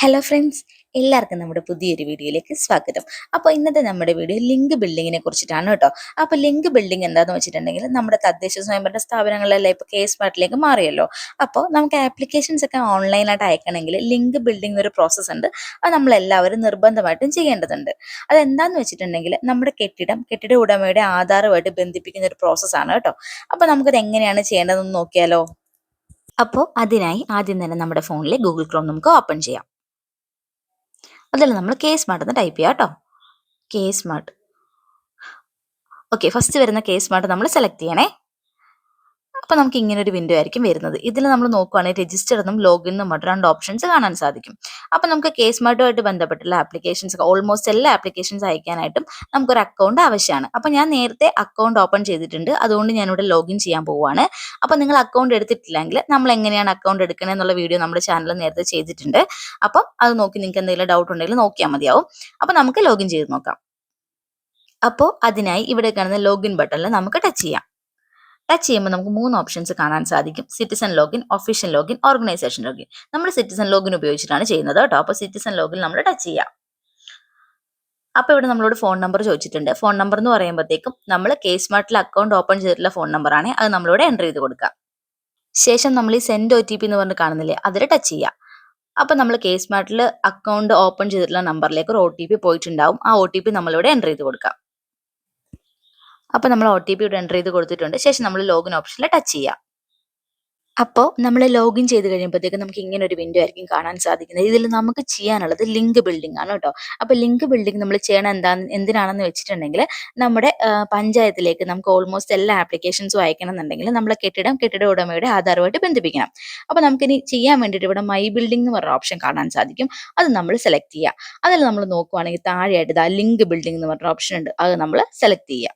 Hello friends എല്ലാവർക്കും നമ്മുടെ പുതിയൊരു വീഡിയോയിലേക്ക് സ്വാഗതം. അപ്പോൾ ഇന്നത്തെ നമ്മുടെ വീഡിയോ ലിങ്ക് ബിൽഡിങ്ങിനെ കുറിച്ചിട്ടാണ് കേട്ടോ. അപ്പോൾ ലിങ്ക് ബിൽഡിംഗ് എന്താണെന്ന് വെച്ചിട്ടുണ്ടെങ്കിൽ നമ്മുടെ തദ്ദേശ സ്വയംഭരണ സ്ഥാപനങ്ങളിലെല്ലാം ഇപ്പോൾ കെ സ്മാർട്ടിലേക്ക് മാറിയല്ലോ. അപ്പോൾ നമുക്ക് ആപ്ലിക്കേഷൻസ് ഒക്കെ ഓൺലൈനായിട്ട് അയക്കണമെങ്കിൽ ലിങ്ക് ബിൽഡിംഗ് ഒരു പ്രോസസ്സ് ഉണ്ട്. അത് നമ്മളെല്ലാവരും നിർബന്ധമായിട്ടും ചെയ്യേണ്ടതുണ്ട്. അതെന്താണെന്ന് വെച്ചിട്ടുണ്ടെങ്കിൽ നമ്മുടെ കെട്ടിടം കെട്ടിട ഉടമയുടെ ആധാറുമായിട്ട് ബന്ധിപ്പിക്കുന്ന ഒരു പ്രോസസ്സാണ് കേട്ടോ. അപ്പോൾ നമുക്കത് എങ്ങനെയാണ് ചെയ്യേണ്ടതെന്ന് നോക്കിയാലോ. അപ്പോൾ അതിനായി ആദ്യം തന്നെ നമ്മുടെ ഫോണിലെ ഗൂഗിൾ ക്രോം നമുക്ക് ഓപ്പൺ ചെയ്യാം. അതിൽ നമ്മൾ കെ സ്മാർട്ട് എന്ന് ടൈപ്പ് ചെയ്യാം കേട്ടോ. കെ സ്മാർട്ട് ഓക്കെ ഫസ്റ്റ് വരുന്ന കെ സ്മാർട്ട് നമ്മൾ സെലക്ട് ചെയ്യണേ. അപ്പോൾ നമുക്ക് ഇങ്ങനെ ഒരു വിൻഡോ ആയിരിക്കും വരുന്നത്. ഇതിൽ നമ്മൾ നോക്കുവാണെങ്കിൽ രജിസ്റ്റർ എന്നും ലോഗിൻ എന്നും മറ്റു രണ്ട് ഓപ്ഷൻസ് കാണാൻ സാധിക്കും. അപ്പോൾ നമുക്ക് കേസ് മാർട്ടുമായിട്ട് ബന്ധപ്പെട്ടുള്ള ആപ്ലിക്കേഷൻസ് ഓൾമോസ്റ്റ് എല്ലാ ആപ്ലിക്കേഷൻസ് അയക്കാനായിട്ടും നമുക്കൊരു അക്കൗണ്ട് ആവശ്യമാണ്. അപ്പോൾ ഞാൻ നേരത്തെ അക്കൗണ്ട് ഓപ്പൺ ചെയ്തിട്ടുണ്ട്. അതുകൊണ്ട് ഞാനിവിടെ ലോഗിൻ ചെയ്യാൻ പോവുകയാണ്. അപ്പോൾ നിങ്ങൾ അക്കൗണ്ട് എടുത്തിട്ടില്ലെങ്കിൽ നമ്മൾ എങ്ങനെയാണ് അക്കൗണ്ട് എടുക്കണേ എന്നുള്ള വീഡിയോ നമ്മുടെ ചാനലിൽ നേരത്തെ ചെയ്തിട്ടുണ്ട്. അപ്പം അത് നോക്കി നിങ്ങൾക്ക് എന്തെങ്കിലും ഡൗട്ട് ഉണ്ടെങ്കിൽ നോക്കിയാൽ മതിയാവും. അപ്പോൾ നമുക്ക് ലോഗിൻ ചെയ്ത് നോക്കാം. അപ്പോൾ അതിനായി ഇവിടെ കാണുന്ന ലോഗിൻ ബട്ടണിൽ നമുക്ക് ടച്ച് ചെയ്യാം. ടച്ച് ചെയ്യുമ്പോൾ നമുക്ക് മൂന്ന് ഓപ്ഷൻസ് കാണാൻ സാധിക്കും. Citizen login official login organisation login നമ്മൾ സിറ്റിസൺ ലോഗിൻ ഉപയോഗിച്ചിട്ടാണ് ചെയ്യുന്നത് കേട്ടോ. അപ്പോൾ സിറ്റിസൺ ലോഗിൻ നമ്മൾ ടച്ച് ചെയ്യാം. അപ്പോൾ ഇവിടെ നമ്മളോട് ഫോൺ നമ്പർ ചോദിച്ചിട്ടുണ്ട്. ഫോൺ നമ്പർ എന്ന് പറയുമ്പോഴത്തേക്കും നമ്മൾ കെ സ്മാർട്ടിൽ അക്കൗണ്ട് ഓപ്പൺ ചെയ്തിട്ടുള്ള ഫോൺ നമ്പറാണ് അത് നമ്മളോട് എന്റർ ചെയ്ത് കൊടുക്കുക. ശേഷം നമ്മൾ ഈ സെൻഡ് ഒ ടി പി എന്ന് പറഞ്ഞ് കാണുന്നില്ലേ അതിൽ ടച്ച് ചെയ്യുക അപ്പോൾ നമ്മൾ കെ സ്മാർട്ടിൽ അക്കൗണ്ട് ഓപ്പൺ ചെയ്തിട്ടുള്ള നമ്പറിലേക്ക് ഒരു ഒ ടി പി പോയിട്ടുണ്ടാവും. ആ ഒ ടി പി നമ്മളിവിടെ എന്റർ ചെയ്ത് കൊടുക്കാം. അപ്പോൾ നമ്മൾ ഒ ടി പി ഇവിടെ എന്റർ ചെയ്ത് കൊടുത്തിട്ടുണ്ട്. ശേഷം നമ്മൾ ലോഗിൻ ഓപ്ഷനിൽ ടച്ച് ചെയ്യാം. അപ്പോൾ നമ്മൾ ലോഗിൻ ചെയ്ത് കഴിയുമ്പോഴത്തേക്ക് നമുക്ക് ഇങ്ങനെ ഒരു വിൻഡോ ആയിരിക്കും കാണാൻ സാധിക്കുന്നത്. ഇതിൽ നമുക്ക് ചെയ്യാനുള്ളത് ലിങ്ക് ബിൽഡിംഗ് ആണ് കേട്ടോ. അപ്പോൾ ലിങ്ക് ബിൽഡിംഗ് നമ്മൾ ചെയ്യണം എന്താ എന്തിനാണെന്ന് വെച്ചിട്ടുണ്ടെങ്കിൽ നമ്മുടെ പഞ്ചായത്തിലേക്ക് നമുക്ക് ഓൾമോസ്റ്റ് എല്ലാ ആപ്ലിക്കേഷൻസും അയക്കണം എന്നുണ്ടെങ്കിൽ നമ്മളെ കെട്ടിടം കെട്ടിട ഉടമയുടെ ആധാറുമായിട്ട് ബന്ധിപ്പിക്കണം. അപ്പോൾ നമുക്കിനി ചെയ്യാൻ വേണ്ടിയിട്ട് ഇവിടെ മൈ ബിൽഡിംഗ് എന്ന് പറഞ്ഞ ഓപ്ഷൻ കാണാൻ സാധിക്കും. അത് നമ്മൾ സെലക്ട് ചെയ്യുക അതിൽ നമ്മൾ നോക്കുവാണെങ്കിൽ താഴെയായിട്ട് ഇതാ ലിങ്ക് ബിൽഡിംഗ് എന്ന് പറഞ്ഞ ഓപ്ഷൻ ഉണ്ട്. അത് നമ്മൾ സെലക്ട് ചെയ്യുക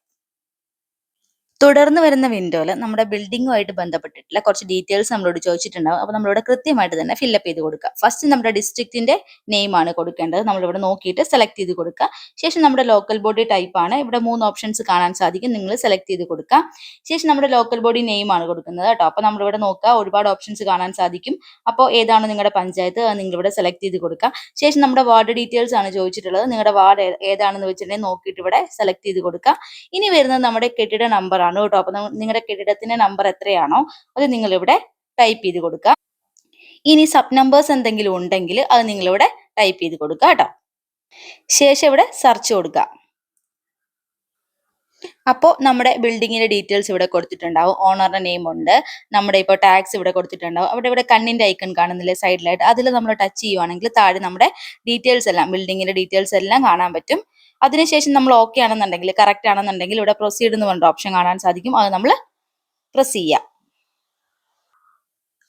തുടർന്ന് വരുന്ന വിൻഡോയിൽ നമ്മുടെ ബിൽഡിങ്ങുമായിട്ട് ബന്ധപ്പെട്ടിട്ടുള്ള കുറച്ച് ഡീറ്റെയിൽസ് നമ്മളോട് ചോദിച്ചിട്ടുണ്ടാവും. അപ്പോൾ നമ്മളിവിടെ കൃത്യമായിട്ട് തന്നെ ഫില്ലപ്പ് ചെയ്ത് കൊടുക്കുക. ഫസ്റ്റ് നമ്മുടെ ഡിസ്ട്രിക്റ്റിന്റെ നെയിം ആണ് കൊടുക്കേണ്ടത്. നമ്മളിവിടെ നോക്കിയിട്ട് സെലക്ട് ചെയ്ത് കൊടുക്കുക. ശേഷം നമ്മുടെ ലോക്കൽ ബോഡി ടൈപ്പ് ആണ്. ഇവിടെ മൂന്ന് ഓപ്ഷൻസ് കാണാൻ സാധിക്കും. നിങ്ങൾ സെലക്ട് ചെയ്ത് കൊടുക്കുക. ശേഷം നമ്മുടെ ലോക്കൽ ബോഡി നെയിം ആണ് കൊടുക്കുന്നത് കേട്ടോ. അപ്പോൾ നമ്മളിവിടെ നോക്കുക. ഒരുപാട് ഓപ്ഷൻസ് കാണാൻ സാധിക്കും. അപ്പോൾ ഏതാണ് നിങ്ങളുടെ പഞ്ചായത്ത്? നിങ്ങളിവിടെ സെലക്ട് ചെയ്ത് കൊടുക്കുക. ശേഷം നമ്മുടെ വാർഡ് ഡീറ്റെയിൽസ് ആണ് ചോദിച്ചിട്ടുള്ളത്. നിങ്ങളുടെ വാർഡ് ഏതാണെന്ന് വെച്ചിട്ടുണ്ടെങ്കിൽ നോക്കിയിട്ട് ഇവിടെ സെലക്ട് ചെയ്ത് കൊടുക്കുക. ഇനി വരുന്നത് നമ്മുടെ കെട്ടിട നമ്പർ കേട്ടോ. അപ്പൊ നിങ്ങളുടെ കെട്ടിടത്തിന്റെ നമ്പർ എത്രയാണോ അത് നിങ്ങൾ ഇവിടെ ടൈപ്പ് ചെയ്ത് കൊടുക്കുക ഇനി സബ് നമ്പേഴ്സ് എന്തെങ്കിലും ഉണ്ടെങ്കിൽ അത് നിങ്ങൾ ഇവിടെ ടൈപ്പ് ചെയ്ത് കൊടുക്കുക കേട്ടോ. ശേഷം ഇവിടെ സെർച്ച് കൊടുക്കുക അപ്പോൾ നമ്മുടെ ബിൽഡിങ്ങിന്റെ ഡീറ്റെയിൽസ് ഇവിടെ കൊടുത്തിട്ടുണ്ടാവും. ഓണറുടെ നെയിം ഉണ്ട്. നമ്മുടെ ഇപ്പോൾ ടാക്സ് ഇവിടെ കൊടുത്തിട്ടുണ്ടാവും. അവിടെ ഇവിടെ കണ്ണിന്റെ ഐക്കൺ കാണുന്നില്ലേ സൈഡിലായിട്ട്? അതിൽ നമ്മൾ ടച്ച് ചെയ്യുവാണെങ്കിൽ താഴെ നമ്മുടെ ഡീറ്റെയിൽസ് എല്ലാം ബിൽഡിങ്ങിന്റെ ഡീറ്റെയിൽസ് എല്ലാം കാണാൻ പറ്റും. അതിനുശേഷം നമ്മൾ ഓക്കെ ആണെന്നുണ്ടെങ്കിൽ കറക്റ്റ് ആണെന്നുണ്ടെങ്കിൽ ഇവിടെ പ്രൊസീഡ് എന്ന് പറഞ്ഞ ഓപ്ഷൻ കാണാൻ സാധിക്കും. അത് നമ്മൾ പ്രസ് ചെയ്യുക.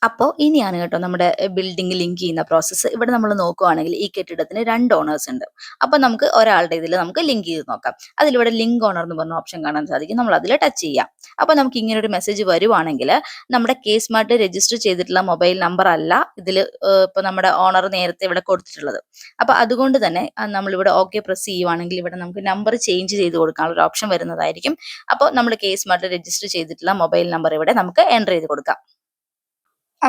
അപ്പോൾ ഇനിയാണ് കേട്ടോ നമ്മുടെ ബിൽഡിംഗ് ലിങ്ക് ചെയ്യുന്ന പ്രോസസ്സ് ഇവിടെ നമ്മൾ നോക്കുവാണെങ്കിൽ ഈ കെട്ടിടത്തിന് രണ്ട് ഓണേഴ്സ് ഉണ്ട്. അപ്പോൾ നമുക്ക് ഒരാളുടെ ഇതിൽ നമുക്ക് ലിങ്ക് ചെയ്ത് നോക്കാം. അതിലിവിടെ ലിങ്ക് ഓണർ എന്ന് പറഞ്ഞ ഓപ്ഷൻ കാണാൻ സാധിക്കും. നമ്മൾ അതിൽ ടച്ച് ചെയ്യാം. അപ്പോൾ നമുക്ക് ഇങ്ങനെ ഒരു മെസ്സേജ് വരുവാണെങ്കിൽ നമ്മുടെ കേസ് മാർട്ട് രജിസ്റ്റർ ചെയ്തിട്ടുള്ള മൊബൈൽ നമ്പർ അല്ല ഇതിൽ ഇപ്പോൾ നമ്മുടെ ഓണർ നേരത്തെ ഇവിടെ കൊടുത്തിട്ടുള്ളത്. അപ്പോൾ അതുകൊണ്ട് തന്നെ നമ്മളിവിടെ ഓക്കെ പ്രസ് ചെയ്യുവാണെങ്കിൽ ഇവിടെ നമുക്ക് നമ്പർ ചേഞ്ച് ചെയ്ത് കൊടുക്കാനുള്ള ഒരു ഓപ്ഷൻ വരുന്നതായിരിക്കും. അപ്പോൾ നമ്മൾ കേസ് മാർട്ട് രജിസ്റ്റർ ചെയ്തിട്ടുള്ള മൊബൈൽ നമ്പർ ഇവിടെ നമുക്ക് എന്റർ ചെയ്ത് കൊടുക്കാം.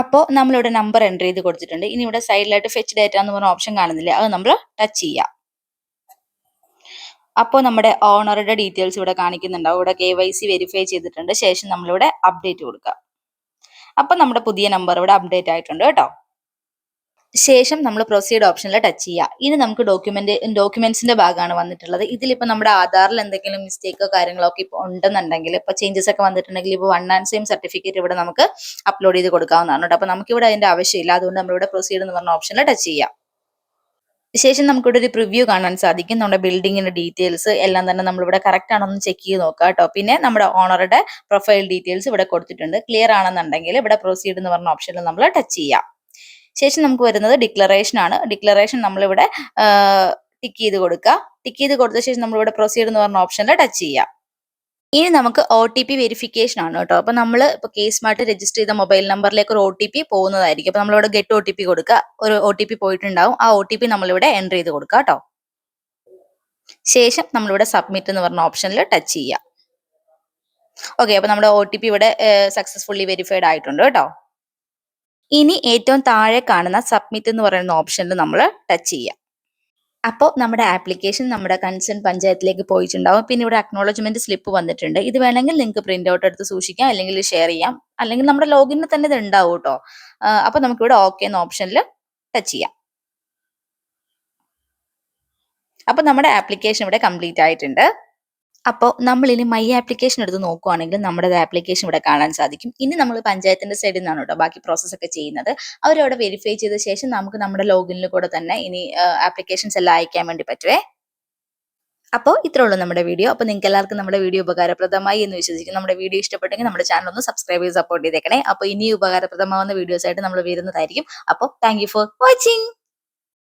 അപ്പോൾ നമ്മളിവിടെ നമ്പർ എന്റർ ചെയ്ത് കൊടുത്തിട്ടുണ്ട്. ഇനി ഇവിടെ സൈഡിലായിട്ട് ഫെച്ച് ഡേറ്റ എന്ന് പറഞ്ഞ ഓപ്ഷൻ കാണുന്നില്ലേ. അത് നമ്മൾ ടച്ച് ചെയ്യാം. അപ്പോൾ നമ്മുടെ ഓണറുടെ ഡീറ്റെയിൽസ് ഇവിടെ കാണിക്കുന്നുണ്ടാവും ഇവിടെ കെ വൈ സി വെരിഫൈ ചെയ്തിട്ടുണ്ട്. ശേഷം നമ്മളിവിടെ അപ്ഡേറ്റ് കൊടുക്കുക അപ്പോൾ നമ്മുടെ പുതിയ നമ്പർ ഇവിടെ അപ്ഡേറ്റ് ആയിട്ടുണ്ട് കേട്ടോ. ശേഷം നമ്മൾ പ്രൊസീഡ് ഓപ്ഷനിൽ ടച്ച് ചെയ്യുക ഇനി നമുക്ക് ഡോക്യുമെന്റ് ഡോക്യുമെന്റ്സിന്റെ ഭാഗമാണ് വന്നിട്ടുള്ളത്. ഇതിലിപ്പോൾ നമ്മുടെ ആധാറിൽ എന്തെങ്കിലും മിസ്റ്റേക്കോ കാര്യങ്ങളോ ഒക്കെ ഇപ്പോൾ ഉണ്ടെന്നുണ്ടെങ്കിൽ ഇപ്പോൾ ചേഞ്ചസ് ഒക്കെ വന്നിട്ടുണ്ടെങ്കിൽ ഇപ്പോൾ വൺ ആൻഡ് സെയിം സർട്ടിഫിക്കറ്റ് ഇവിടെ നമുക്ക് അപ്ലോഡ് ചെയ്ത് കൊടുക്കാവുന്നതാണ് കേട്ടോ. അപ്പോൾ നമുക്കിവിടെ അതിന്റെ ആവശ്യമില്ല. അതുകൊണ്ട് നമ്മളിവിടെ പ്രൊസീഡ് എന്ന് പറഞ്ഞ ഓപ്ഷനിൽ ടച്ച് ചെയ്യാം. ശേഷം നമുക്കിവിടെ ഒരു പ്രിവ്യൂ കാണാൻ സാധിക്കും. നമ്മുടെ ബിൽഡിങ്ങിന്റെ ഡീറ്റെയിൽസ് എല്ലാം തന്നെ നമ്മളിവിടെ കറക്റ്റ് ആണോ എന്ന് ചെക്ക് ചെയ്ത് നോക്കാം കേട്ടോ. പിന്നെ നമ്മുടെ ഓണറുടെ പ്രൊഫൈൽ ഡീറ്റെയിൽസ് ഇവിടെ കൊടുത്തിട്ടുണ്ട്. ക്ലിയർ ആണെന്നുണ്ടെങ്കിൽ ഇവിടെ പ്രൊസീഡ് എന്ന് പറഞ്ഞ ഓപ്ഷനിൽ നമ്മൾ ടച്ച് ചെയ്യാം. ശേഷം നമുക്ക് വരുന്നത് ഡിക്ലറേഷൻ ആണ്. ഡിക്ലറേഷൻ നമ്മളിവിടെ ടിക്ക് ചെയ്ത് കൊടുക്കുക. ടിക്ക് ചെയ്ത് കൊടുത്ത ശേഷം നമ്മളിവിടെ പ്രൊസീഡ് എന്ന് പറഞ്ഞ ഓപ്ഷനിൽ ടച്ച് ചെയ്യാം. ഇനി നമുക്ക് ഒ ടി പി വെരിഫിക്കേഷൻ ആണ് കേട്ടോ. അപ്പൊ നമ്മൾ ഇപ്പൊ കേസ് മാർട്ട് രജിസ്റ്റർ ചെയ്ത മൊബൈൽ നമ്പറിലേക്ക് ഒരു ഒ ടി പി പോകുന്നതായിരിക്കും. അപ്പൊ നമ്മളിവിടെ ഗെറ്റ് ഒ ടി പി കൊടുക്കുക. ഒരു ഒ ടി പി പോയിട്ടുണ്ടാവും. ആ ഒ ടി പി നമ്മളിവിടെ എന്റർ ചെയ്ത് കൊടുക്കുക കേട്ടോ. ശേഷം നമ്മളിവിടെ സബ്മിറ്റ് എന്ന് പറഞ്ഞ ഓപ്ഷനിൽ ടച്ച് ചെയ്യാം. ഓക്കെ അപ്പൊ നമ്മുടെ ഒ ടി പി ഇവിടെ സക്സസ്ഫുള്ളി വെരിഫൈഡ് ആയിട്ടുണ്ട് കേട്ടോ. ഇനി ഏറ്റവും താഴെ കാണുന്ന സബ്മിറ്റ് എന്ന് പറയുന്ന ഓപ്ഷനിൽ നമ്മൾ ടച്ച് ചെയ്യാം. അപ്പോൾ നമ്മുടെ ആപ്ലിക്കേഷൻ നമ്മുടെ കൺസേൺ പഞ്ചായത്തിലേക്ക് പോയിട്ടുണ്ടാവും. പിന്നെ ഇവിടെ അക്നോളജ്മെന്റ് സ്ലിപ്പ് വന്നിട്ടുണ്ട്. ഇത് വേണമെങ്കിൽ നിങ്ങൾക്ക് പ്രിന്റ് ഔട്ട് എടുത്ത് സൂക്ഷിക്കാം അല്ലെങ്കിൽ ഷെയർ ചെയ്യാം. അല്ലെങ്കിൽ നമ്മുടെ ലോഗിനിൽ തന്നെ ഇത് ഉണ്ടാവും കേട്ടോ അപ്പോൾ നമുക്കിവിടെ ഓക്കെ എന്ന ഓപ്ഷനിൽ ടച്ച് ചെയ്യാം. അപ്പോൾ നമ്മുടെ ആപ്ലിക്കേഷൻ ഇവിടെ കംപ്ലീറ്റ് ആയിട്ടുണ്ട്. അപ്പോൾ നമ്മൾ ഇനി മൈ ആപ്ലിക്കേഷൻ എടുത്ത് നോക്കുവാണെങ്കിൽ നമ്മുടെ ആപ്ലിക്കേഷൻ ഇവിടെ കാണാൻ സാധിക്കും. ഇനി നമ്മൾ പഞ്ചായത്തിന്റെ സൈഡിൽ നിന്നാണ് കേട്ടോ ബാക്കി പ്രോസസ്സ് ഒക്കെ ചെയ്യുന്നത്. അവരവിടെ വെരിഫൈ ചെയ്ത ശേഷം നമുക്ക് നമ്മുടെ ലോഗിനിൽ കൂടെ തന്നെ ഇനി ആപ്ലിക്കേഷൻസ് എല്ലാം അയക്കാൻ വേണ്ടി പറ്റുവേ? അപ്പോൾ ഇത്രേ ഉള്ളൂ നമ്മുടെ വീഡിയോ അപ്പോൾ നിങ്ങൾക്ക് എല്ലാവർക്കും നമ്മുടെ വീഡിയോ ഉപകാരപ്രദമായി എന്ന് വിശ്വസിക്കുന്നു. നമ്മുടെ വീഡിയോ ഇഷ്ടപ്പെട്ടെങ്കിൽ നമ്മുടെ ചാനൽ ഒന്ന് സബ്സ്ക്രൈബ് ചെയ്ത് സപ്പോർട്ട് ചെയ്തേക്കണേ. അപ്പോൾ ഇനി ഉപകാരപ്രദമാവുന്ന വീഡിയോസ് ആയിട്ട് നമ്മൾ വരുന്നതായിരിക്കും. അപ്പോൾ താങ്ക് ഫോർ വാച്ചിങ്